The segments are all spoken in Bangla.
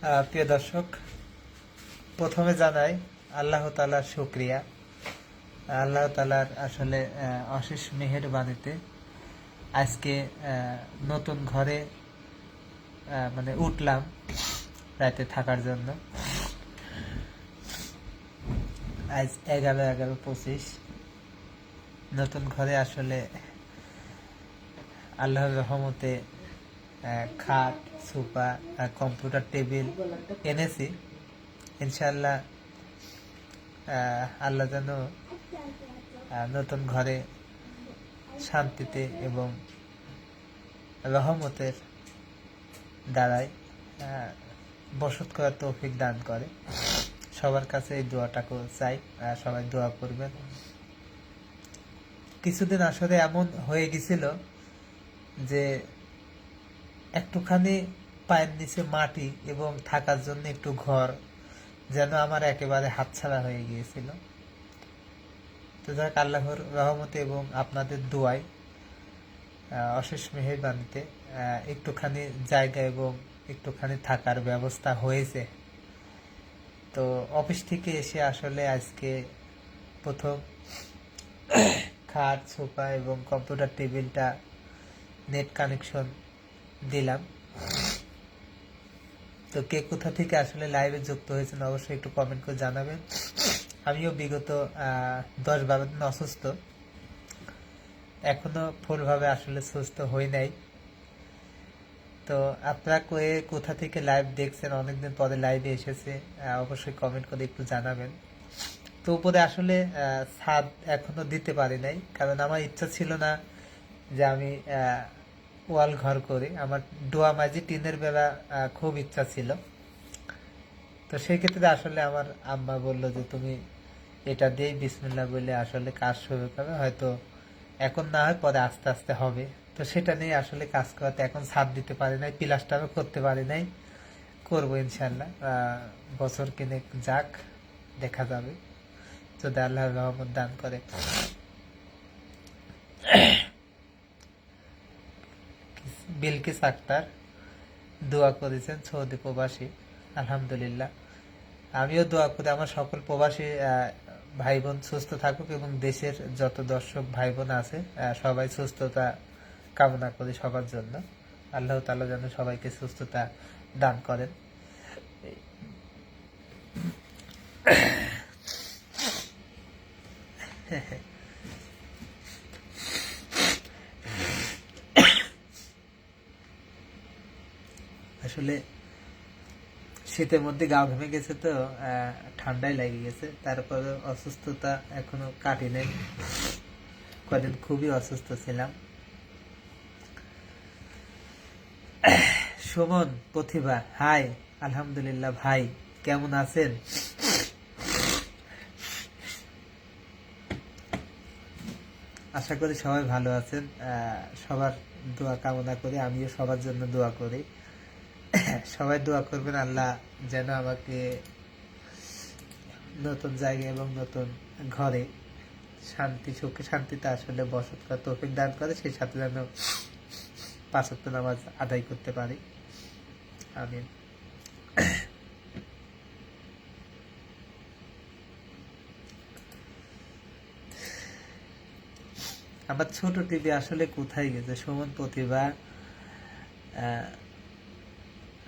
প্রিয় দর্শক, প্রথমে জানাই আল্লাহ তালার শুক্রিয়া। আল্লাহ তালার আসলে অশেষ মেহেরবানিতে আজকে নতুন ঘরে মানে উঠলাম রাতে থাকার জন্য। আজ এগারো এগারো পঁচিশ। নতুন ঘরে আসলে আল্লাহর রহমতে খাট সোফা কম্পিউটার টেবিল এনেছি। ইনশাল্লাহ আল্লাহ যেন নতুন ঘরে শান্তিতে এবং রহমতের দ্বারাই আহ, বসত করার তৌফিক দান করে। সবার কাছে এই দোয়াটাকে চাই সবাই দোয়া করবেন। কিছুদিন আসলে এমন হয়ে গেছিল যে একটুখানি পায়ের নিচে মাটি এবং থাকার জন্য একটু ঘর, যেন আমার একেবারে হাতছাড়া হয়ে গিয়েছিল। তো যাক, আল্লাহর রহমতে এবং আপনাদের দোয়ায় অশেষ মেহেরবানিতে একটুখানি জায়গা এবং একটুখানি থাকার ব্যবস্থা হয়েছে। তো অফিস থেকে এসে আসলে আজকে প্রথম খাট, সোফা এবং কম্পিউটার টেবিলটা নেট কানেকশন দিলাম। তো কে কোথা থেকে আসলে লাইভে যুক্ত হয়েছেন অবশ্যই একটু কমেন্ট করে জানাবেন। আমিও বিগত দশ বারো দিন অসুস্থ। এখনও ফুলভাবে আসলে সুস্থ হই নাই। তো আপনারা কয়ে কোথা থেকে লাইভ দেখছেন? অনেকদিন পরে লাইভে এসেছে। অবশ্যই কমেন্ট করে একটু জানাবেন। তো উপরে আসলে ছাদ এখনও দিতে পারি নাই। কারণ আমার ইচ্ছা ছিল না যে আমি ওয়াল ঘর করি। আমার ডোয়া মাঝি টিনের বেলা খুব ইচ্ছা ছিল। তো সেই ক্ষেত্রে আসলে আমার আম্মা বলল যে, তুমি এটা দিয়েই বিসমিল্লা বলে আসলে কাজ শুরু করবে। হয়তো এখন না হয় পরে আস্তে আস্তে হবে। তো সেটা নিয়ে আসলে কাজ করাতে এখন ছাদ দিতে পারি নাই প্লাস্টারও করতে পারি নাই। করব ইনশাল্লাহ বছর কিনে যাক, দেখা যাবে। যদি আল্লাহর রহমত দান করে। বিলকিস আক্তার, দোয়া করেছেন সৌদি প্রবাসী। আলহামদুলিল্লাহ। আমিও দোয়া করি আমার সকল প্রবাসী ভাই বোন সুস্থ থাকুক এবং দেশের যত দর্শক ভাই বোন আছে সবাই সুস্থতা কামনা করি সবার জন্য। আল্লাহ তালা যেন সবাইকে সুস্থতা দান করেন। আসলে শীতের মধ্যে গা ঘেমে গেছে তো আহ, ঠান্ডায় লেগে গেছে। তারপরে অসুস্থতা এখনও কাটি নাই কদিন খুবই অসুস্থ ছিলাম। সুমন প্রতিভা হাই আলহামদুলিল্লাহ ভাই কেমন আছেন? আশা করি সবাই ভালো আছেন। সবার দোয়া কামনা করি আমিও সবার জন্য দোয়া করি। সবাই দোয়া করবেন আল্লাহ যেন আমাকে নতুন জায়গায় এবং নতুন ঘরে শান্তি, সুখে শান্তিতে আসলে বসত তৌফিক দান করে, সেই সাথে যেন পাঁচক্ত নামাজ আদায় করতে পারি। আমি আমার ছোট টিভি আসলে কোথায় গেছে? সুমন প্রতিভা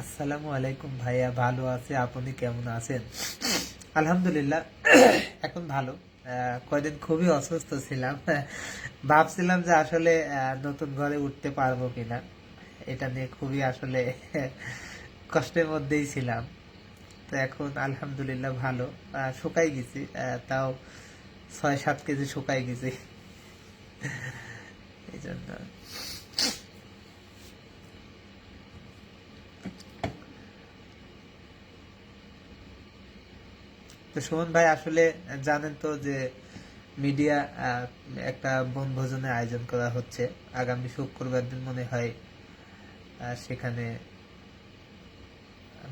আসসালামু আলাইকুম ভাইয়া, ভালো আছে? আপনি কেমন আছেন? আলহামদুলিল্লাহ, এখন ভালো। কয়দিন খুবই অসুস্থ ছিলাম। ভাবছিলাম যে আসলে নতুন ঘরে উঠতে পারব কিনা। এটা নিয়ে খুবই আসলে কষ্টের মধ্যেই ছিলাম। তো এখন আলহামদুলিল্লাহ ভালো। শুকাই গেছি। তাও ছয় সাত কেজি শুকাই গেছি। এই জন্য। তো সুমন ভাই, আসলে জানেন তো যে মিডিয়া একটা বনভোজনের আয়োজন করা হচ্ছে। আগামী শুক্রবার দিন মনে হয় সেখানে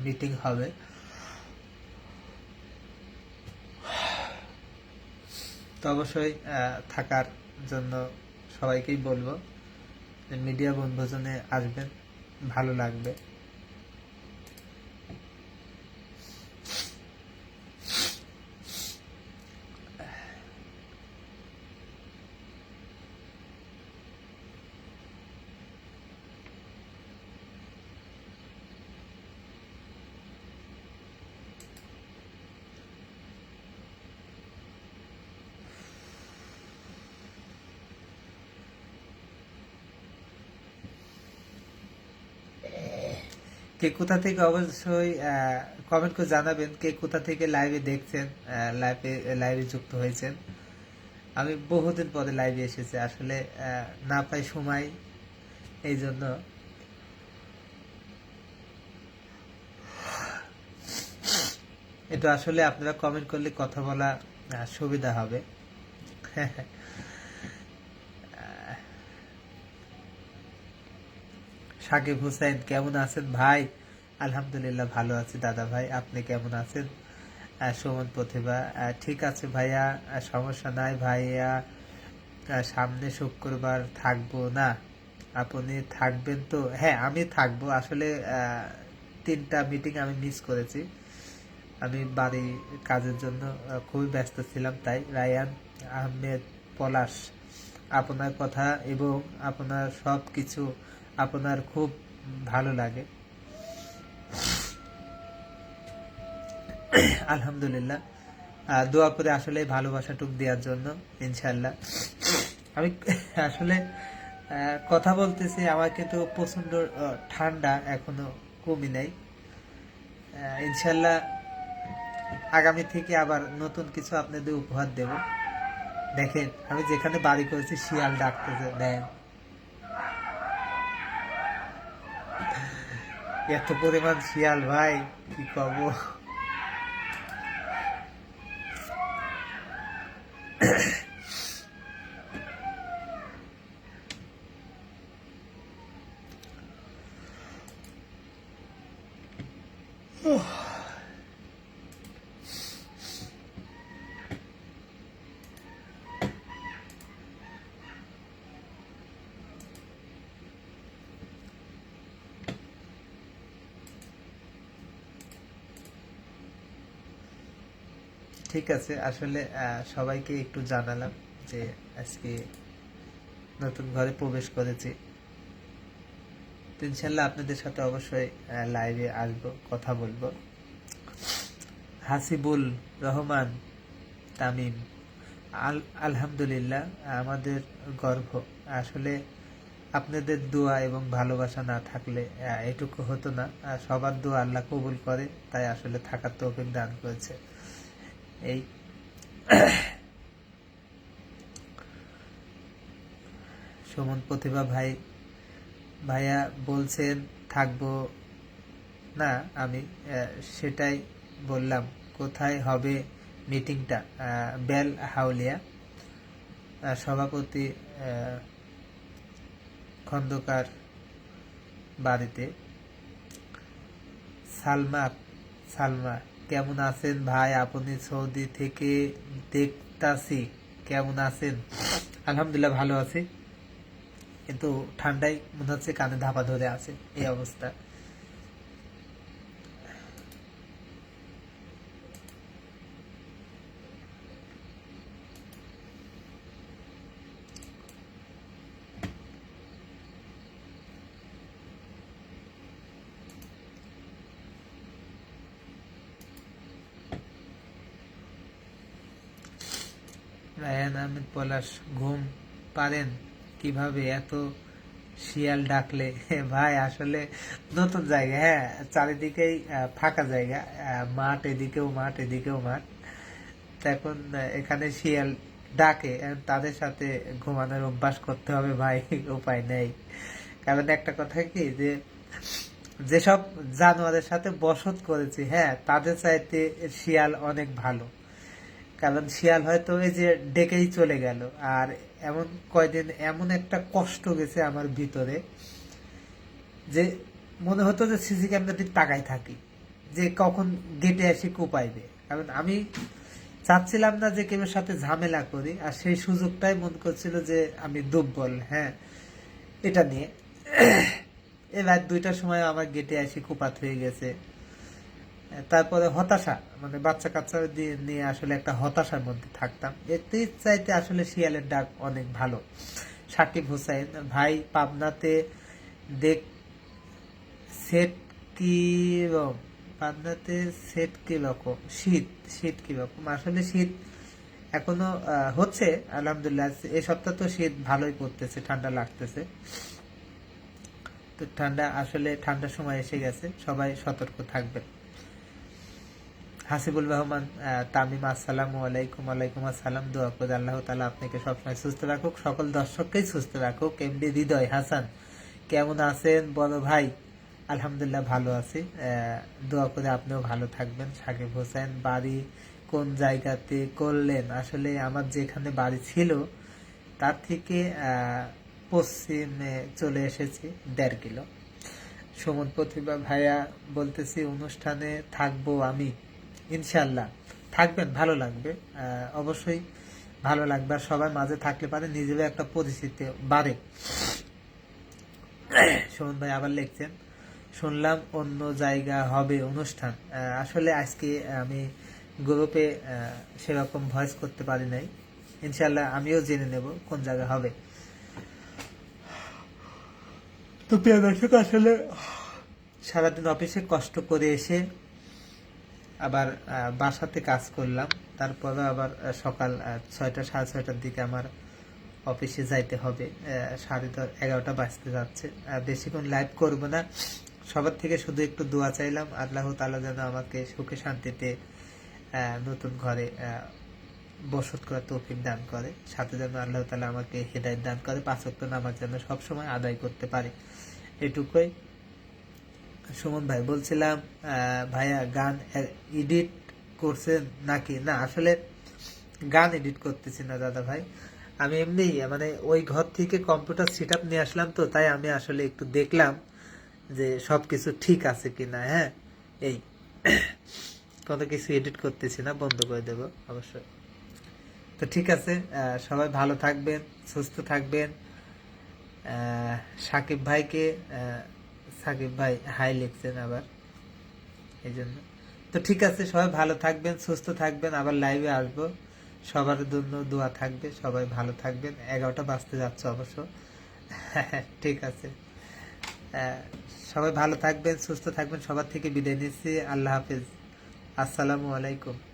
মিটিং হবে। তো অবশ্যই থাকার জন্য সবাইকেই বলব মিডিয়া বনভোজনে আসবেন, ভালো লাগবে। কে কোথা থেকে অবশ্যই কমেন্ট করে জানাবেন কে কোথা থেকে লাইভে দেখছেন লাইভে লাইভে যুক্ত হয়েছেন। আমি বহুদিন পরে লাইভে এসেছি, আসলে না পাই সময়, এই জন্য। এটা আসলে আপনারা কমেন্ট করলে কথা বলা সুবিধা হবে। সাকিব হুসাইন কেমন আছেন ভাই? আলহামদুলিল্লাহ ভালো আছি দাদা ভাই, আপনি কেমন আছেন? সুমন প্রতিভা ঠিক আছে ভাইয়া সমস্যা নাই ভাইয়া। সামনে শুক্রবার থাকব না। আপনি থাকবেন তো? হ্যাঁ আমি থাকব। আসলে তিনটা মিটিং আমি মিস করেছি। আমি বাড়ি কাজের জন্য খুবই ব্যস্ত ছিলাম তাই। রায়ান আহমেদ পলাশ, আপনার কথা এবং আপনার সব কিছু আপনার খুব ভালো লাগে। আলহামদুলিল্লাহ। দোয়া করে আসলে ভালোবাসাটুক দেওয়ার জন্য ইনশাল্লাহ আমি আসলে কথা বলতেছি আমাকে তো প্রচণ্ড ঠান্ডা এখনও কমই নাই। ইনশাল্লাহ আগামী থেকে আবার নতুন কিছু আপনাদের উপহার দেব। দেখেন, আমি যেখানে বাড়ি করেছি, শিয়াল ডাকতেছে, দেন। এত পরিমাণ শিয়াল ভাই কি কব ঠিক আছে, আসলে সবাইকে একটু জানালাম যে আজকে নতুন ঘরে প্রবেশ করেছি। তো ইনশাল্লাহ আপনাদের সাথে অবশ্যই লাইভে আসব, কথা বলব। হাসিবুল রহমান তামিম, আল, আলহামদুলিল্লাহ, আমাদের গর্ব আসলে আপনাদের দোয়া এবং ভালোবাসা না থাকলে এটুকু হতো না। সবার দোয়া আল্লাহ কবুল করে, তাই আসলে থাকার তৌফিক দান করেছে। এই সুমন প্রতিভা ভাই, ভাইয়া বলছেন, থাকব না আমি। সেটাই বললাম। কোথায় হবে মিটিংটা? বেল হাউলিয়া সভাপতি খন্দকার বাড়িতে। সালমা সালমা কেমন আছেন ভাই? আপনি সৌদি থেকে দেখতাছি। কেমন আছেন? আলহামদুলিল্লাহ ভালো আছি। কিন্তু ঠান্ডায় মনে হচ্ছে কানে ধাপা ধরে আছে এই অবস্থা। রায়ান আহমেদ পলাশ ঘুম পারেন কীভাবে এত শিয়াল ডাকলে? ভাই, আসলে নতুন জায়গা হ্যাঁ চারিদিকেই ফাঁকা জায়গা মাঠ এদিকেও মাঠ এদিকেও মাঠ। এখন এখানে শিয়াল ডাকে তাদের সাথে ঘুমানোর অভ্যাস করতে হবে, ভাই, উপায় নেই। কারণ একটা কথা কি, যে যেসব জানোয়ারের সাথে বসত করেছি হ্যাঁ তাদের চাইতে শিয়াল অনেক ভালো। কারণ শিয়াল হয়তো এই যে ডেকেই চলে গেল। আর এমন কয়দিন, এমন একটা কষ্ট গেছে আমার ভিতরে যে মনে হতো যে সিসি ক্যামেরাটি তাকাই থাকি, যে কখন গেটে এসে কোপাইবে। কারণ আমি চাচ্ছিলাম না যে কেউ সাথে ঝামেলা করি, আর সেই সুযোগটাই মন করছিল যে আমি দুর্বল হ্যাঁ এটা নিয়ে। এই রাত দুইটার সময় আমার গেটে এসে কুপাত হয়ে গেছে। তারপরে হতাশা মানে বাচ্চা কাচ্চা নিয়ে আসলে একটা হতাশার মধ্যে থাকতাম। এতে চাইতে আসলে শিয়ালের ডাক অনেক ভালো। সাকিব হুসাইন ভাই পাবনাতে দেখ, সেট কি পাবনাতে সেট কি রকম? শীত শীত কি রকম? আসলে শীত এখনও হচ্ছে, আলহামদুলিল্লাহ। এই সপ্তাহ তো শীত ভালোই পড়তেছে, ঠান্ডা লাগতেছে। তো ঠান্ডা, আসলে ঠান্ডার সময় এসে গেছে, সবাই সতর্ক থাকবেন। হাসিবুল রহমান তামিম, আসসালামু আলাইকুম আলাইকুম আসসালাম, দোয়া করে আল্লাহ তালা আপনাকে সবসময় সুস্থ রাখুক, সকল দর্শককেই সুস্থ রাখুক। এমডি হৃদয় হাসান, কেমন আছেন বড় ভাই? আলহামদুলিল্লাহ ভালো আছি। দোয়া করে আপনিও ভালো থাকবেন। সাকিব হোসেন, বাড়ি কোন জায়গাতে করলেন? আসলে আমার যেখানে বাড়ি ছিল, তার থেকে পশ্চিমে চলে এসেছি, দেড় কিলো। সুমন প্রতিভা ভাইয়া বলতেছি, অনুষ্ঠানে থাকব আমি। ইনশাল্লাহ থাকবেন, ভালো লাগবে। অবশ্যই ভালো লাগবে। আর সবার মাঝে থাকলে পারে, নিজেরও একটা পরিস্থিতি বাড়ে। সুমন ভাই আবার লিখছেন, শুনলাম অন্য জায়গা হবে অনুষ্ঠান। আসলে আজকে আমি গ্রুপে সেরকম ভয়েস করতে পারি নাই। ইনশাল্লাহ আমিও জেনে নেব কোন জায়গা হবে। তো প্রিয় দর্শক, আসলে সারাদিন অফিসে কষ্ট করে এসে আবার বাসাতে কাজ করলাম। তারপরে আবার সকাল ছয়টা, সাড়ে ছয়টার দিকে আমার অফিসে যাইতে হবে। সাড়ে দশ, এগারোটা বাজতে যাচ্ছে। বেশিক্ষণ লাইভ করব না। সবার থেকে শুধু একটু দোয়া চাইলাম। আল্লাহ তালা যেন আমাকে সুখে শান্তিতে নতুন ঘরে বসত করার তৌফিক দান করে। সাথে যেন আল্লাহ তালা আমাকে হেদায়ত দান করে। পাঁচক্ত নামাজ যেন সবসময় আদায় করতে পারে। এটুকুই। সুমন ভাই বলছিলাম ভাইয়া গান এডিট করছেন নাকি? না, আসলে গান এডিট করতেছি না দাদা ভাই। আমি এমনি মানে ওই ঘর থেকে কম্পিউটার সেট নিয়ে আসলাম তো, তাই আমি আসলে একটু দেখলাম যে সবকিছু ঠিক আছে কিনা হ্যাঁ? এই, কোনো কিছু এডিট করতেছি না, বন্ধ করে দেব অবশ্যই। তো ঠিক আছে সবাই ভালো থাকবেন, সুস্থ থাকবেন। সাকিব ভাইকে সাকিব ভাই হাই লিখছেন আবার। এই জন্য তো ঠিক আছে, সবাই ভালো থাকবেন, সুস্থ থাকবেন, আবার লাইভে আসব। সবার জন্য দোয়া থাকবে, সবাই ভালো থাকবেন। এগারোটা বাজতে যাচ্ছে অবশ্য। ঠিক আছে। সবাই ভালো থাকবেন, সুস্থ থাকবেন, সবার থেকে বিদায় নিচ্ছি। আল্লাহ হাফেজ। আসসালামু আলাইকুম।